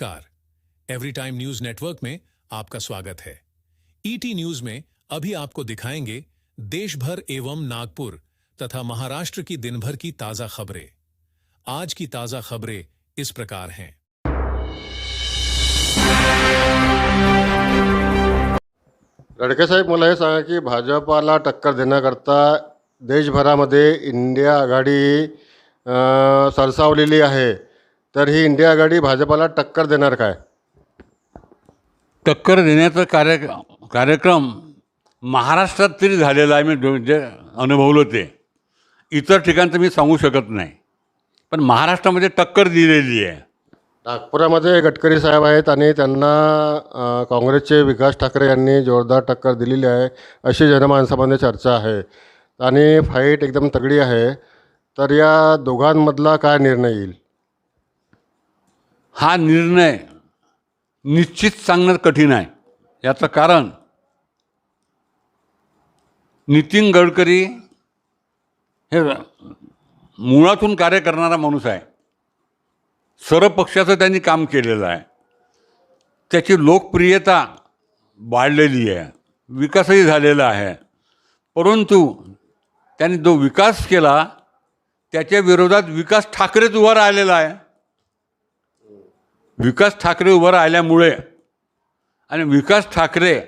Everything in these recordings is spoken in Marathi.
नमस्कार। एवरी टाइम न्यूज़ नेटवर्क में आपका स्वागत है। ईटी न्यूज़ में अभी आपको दिखाएँगे देश भर एवं नागपुर तथा महाराष्ट्र की दिन भर की ताज़ा खबरें। आज की ताज़ा खबरें इस प्रकार हैं। लडके साहेब, मला हे सांगा की भाजपाला टक्कर देण्याकरता देशभरामध्ये इंडिया आघाडी सरसावलेली आहे. तर ही इंडिया आघाडी भाजपाला टक्कर देणार काय? टक्कर देण्याचा कार्य कार्यक्रम महाराष्ट्रात तरी झालेला आहे मी जो- अनुभवलं ते. इतर ठिकाणचं मी सांगू शकत नाही. पण महाराष्ट्रामध्ये टक्कर दिलेली आहे. नागपुरामध्ये गडकरी साहेब आहेत आणि त्यांना काँग्रेसचे विकास ठाकरे यांनी जोरदार टक्कर दिलेली आहे अशी जनमानसामध्ये चर्चा आहे. आणि फाईट एकदम तगडी आहे. तर या दोघांमधला काय निर्णय येईल? हा निर्णय निश्चित सांगणं कठीण आहे. याचं कारण नितीन गडकरी हे मुळातून कार्य करणारा माणूस आहे. सर्व पक्षाचं त्यांनी काम केलेलं आहे. त्याची लोकप्रियता वाढलेली आहे. विकासही झालेला आहे. परंतु त्यांनी जो विकास केला त्याच्या विरोधात विकास ठाकरेच उभा राहिलेला आहे. विकास ठाकरे उभं राहिल्यामुळे आणि विकास ठाकरे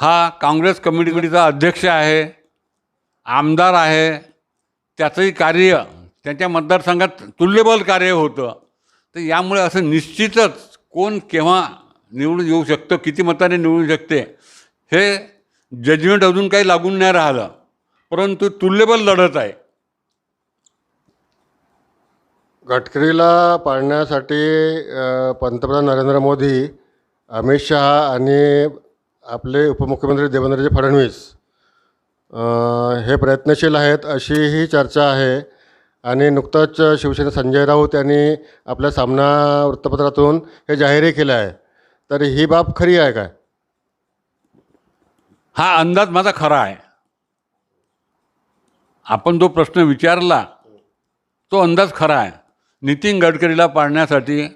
हा काँग्रेस कमिटीचा अध्यक्ष आहे आमदार आहे त्याचंही कार्य त्यांच्या मतदारसंघात तुल्यबल कार्य होतं. तर यामुळे असं निश्चितच कोण केव्हा निवडून येऊ शकतं किती मताने निवडू शकते हे जजमेंट अजून काही लागून नाही राहिलं. परंतु तुल्यबल लढत आहे. गडकरीला पाळण्यासाठी पंतप्रधान नरेंद्र मोदी अमित शहा आणि आपले उपमुख्यमंत्री देवेंद्रजी फडणवीस हे प्रयत्नशील आहेत अशी ही चर्चा आहे. आणि नुकतंच शिवसेना संजय राऊत यांनी आपल्या सामना वृत्तपत्रातून हे जाहीरही केलं आहे. तर ही बाब खरी आहे काय? हा अंदाज माझा खरा आहे. आपण जो प्रश्न विचारला तो अंदाज खरा आहे. नितीन गडकरीला पाळण्यासाठी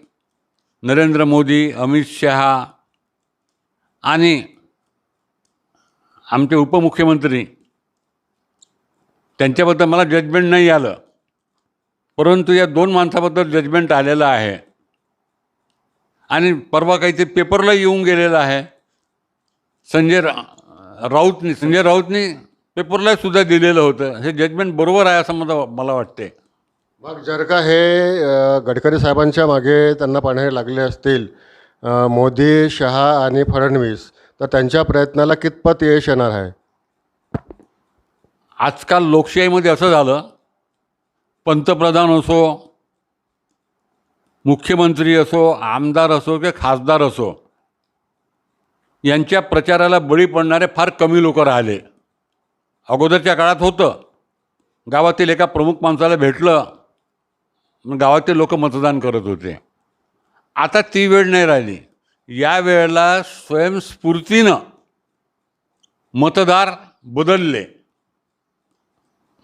नरेंद्र मोदी अमित शहा आणि आमचे उपमुख्यमंत्री त्यांच्याबद्दल मला जजमेंट नाही आलं. परंतु या दोन माणसाबद्दल जजमेंट आलेलं आहे. आणि परवा काही ते पेपरला येऊन गेलेलं आहे. संजय रा राऊतनी संजय राऊतनी पेपरला सुद्धा दिलेलं होतं. हे जजमेंट बरोबर आहे असं मला मला वाटते मग जर का हे गडकरी साहेबांच्या मागे त्यांना पाहण्या लागले असतील मोदी शहा आणि फडणवीस. तर त्यांच्या प्रयत्नाला कितपत यश येणार आहे? आजकाल लोकशाहीमध्ये असं झालं पंतप्रधान असो मुख्यमंत्री असो आमदार असो किंवा खासदार असो यांच्या प्रचाराला बळी पडणारे फार कमी लोक राहिले. अगोदरच्या काळात होतं. गावातील एका प्रमुख माणसाला भेटलं गावातील लोक मतदान करत होते. आता ती वेळ नाही राहिली. या वेळेला स्वयंस्फूर्तीनं मतदार बदलले.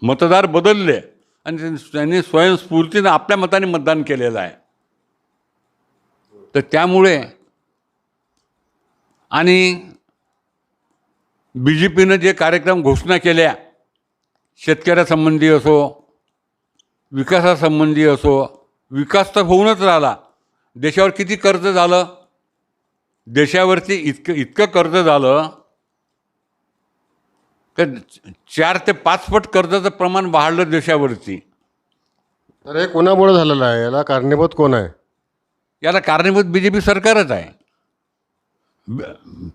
मतदार बदलले आणि त्यांनी स्वयंस्फूर्तीनं आपल्या मताने मतदान केलेलं आहे. तर त्यामुळे आणि बी जे पीनं जे कार्यक्रम घोषणा केल्या शेतकऱ्यासंबंधी असो विकासासंबंधी असो विकास तर होऊनच राहिला. देशावर किती कर्ज झालं? देशावरती इतकं इतकं कर्ज झालं. तर चार ते पाच पट कर्जाचं प्रमाण वाढलं देशावरती. तर हे कोणामुळे झालेलं आहे? याला कारणीभूत कोण आहे? याला कारणीभूत बी जे पी सरकारच आहे.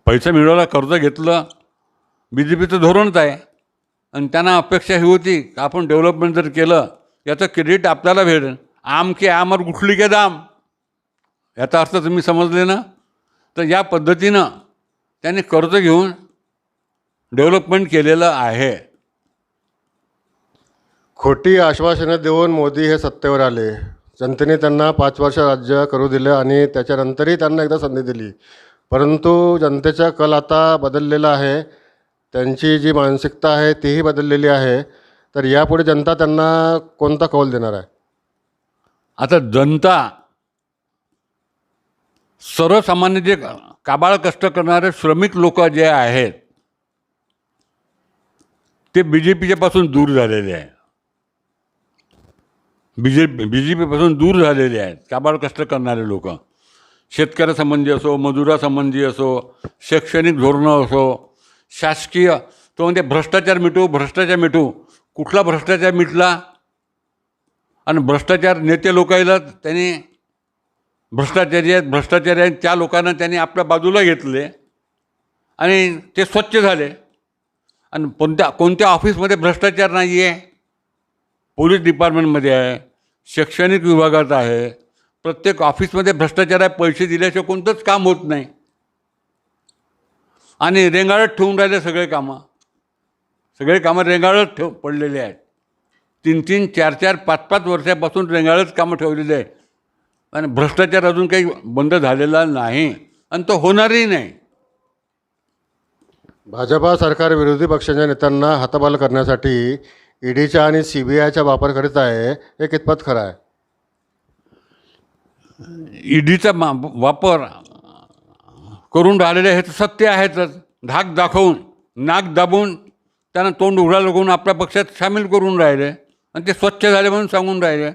पैसा मिळवला कर्ज घेतलं बी जे पीचं धोरणच आहे. आणि त्यांना अपेक्षा ही होती आपण डेव्हलपमेंट जर केलं याचं क्रेडिट आपल्याला भेटेल. आम के आमर गुठली के दाम. याचा अर्थ तुम्ही समजले ना? तर या पद्धतीनं त्यांनी कर्ज घेऊन डेव्हलपमेंट केलेलं आहे. खोटी आश्वासनं देऊन मोदी हे सत्तेवर आले. जनतेने त्यांना पाच वर्ष राज्य करू दिलं आणि त्याच्यानंतरही त्यांना एकदा संधी दिली. परंतु जनतेचा कल आता बदललेला आहे. त्यांची जी मानसिकता आहे तीही बदललेली आहे. तर यापुढे जनता त्यांना कोणता कौल देणार आहे? आता जनता सर्वसामान्य जे काबाळ कष्ट करणारे श्रमिक लोक जे आहेत ते बी जे पीच्यापासून दूर झालेले आहे बी जे बी जे पीपासून दूर झालेले आहेत काबाळ कष्ट करणारे लोक. शेतकऱ्यासंबंधी असो मजुरासंबंधी असो शैक्षणिक धोरणं असो शासकीय तो म्हणजे भ्रष्टाचार मिटू भ्रष्टाचार मिटू. कुठला भ्रष्टाचार मिटला आणि भ्रष्टाचार नेते लोकायला त्यांनी भ्रष्टाचारी आहेत भ्रष्टाचारी आहेत त्या लोकांना त्यांनी आपल्या बाजूला घेतले आणि ते स्वच्छ झाले. आणि कोणत्या कोणत्या ऑफिसमध्ये भ्रष्टाचार नाही आहे? पोलीस डिपार्टमेंटमध्ये आहे शैक्षणिक विभागात आहे. प्रत्येक ऑफिसमध्ये भ्रष्टाचार आहे पैसे दिल्याशिवाय कोणतंच काम होत नाही. आणि रेंगाळत ठेवून राहिले सगळे कामं. सगळे कामं रेंगाळत ठेव पडलेले आहेत. तीन तीन चार चार पाच पाच वर्षापासून रेंगाळच कामं ठेवलेले आहे आणि भ्रष्टाचार अजून काही बंद झालेला नाही आणि तो होणारही नाही. भाजपा सरकार विरोधी पक्षाच्या नेत्यांना हाताबाल करण्यासाठी ईडीच्या आणि सी बी आयचा वापर करीत आहे हे कितपत खरं आहे? ईडीचा मा वापर करून राहिलेले हे तर सत्य आहेतच. धाक दाखवून नाक दाबून त्यांना तोंड उघडा लागून आपल्या पक्षात सामील करून राहिले आणि ते स्वच्छ झाले म्हणून सांगून राहिले.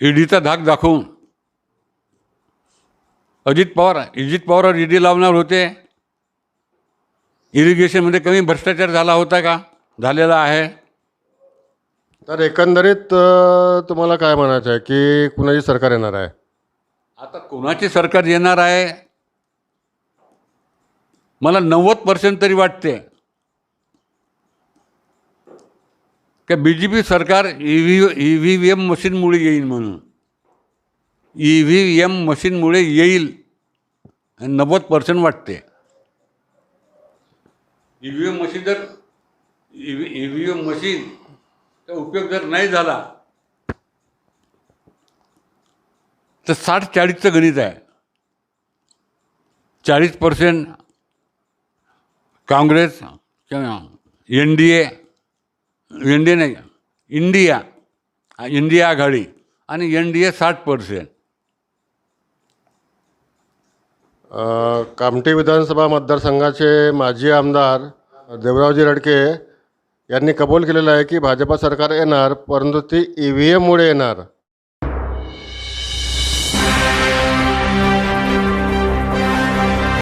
ईडीचा धाक दाखवून. अजित पवार अजित पवार ईडी लावणार होते. इरिगेशनमध्ये कमी भ्रष्टाचार झाला होता का? झालेला आहे. तर एकंदरीत तुम्हाला काय म्हणायचं आहे की कुणाची सरकार येणार आहे? आता कोणाची सरकार येणार आहे? मला नव्वद पर्सेंट तरी वाटते. का बी जे पी सरकार E V E V M मशीनमुळे येईल म्हणून. ई व्ही एम मशीनमुळे येईल. आणि नव्वद पर्सेंट वाटते. ई व्ही एम मशीन जर E V E V M मशीनचा उपयोग जर नाही झाला तर साठ चाळीसचं गणित आहे. चाळीस percent Congress N D A N D A नाही इंडिया इंडिया आघाडी. आणि एन डी ए साठ पर्सेंट कामठी विधानसभा मतदारसंघाचे माजी आमदार देवरावजी रडके यांनी कबूल केलेलं आहे की भाजपा सरकार येणार परंतु ती ई व्ही एममुळे येणार.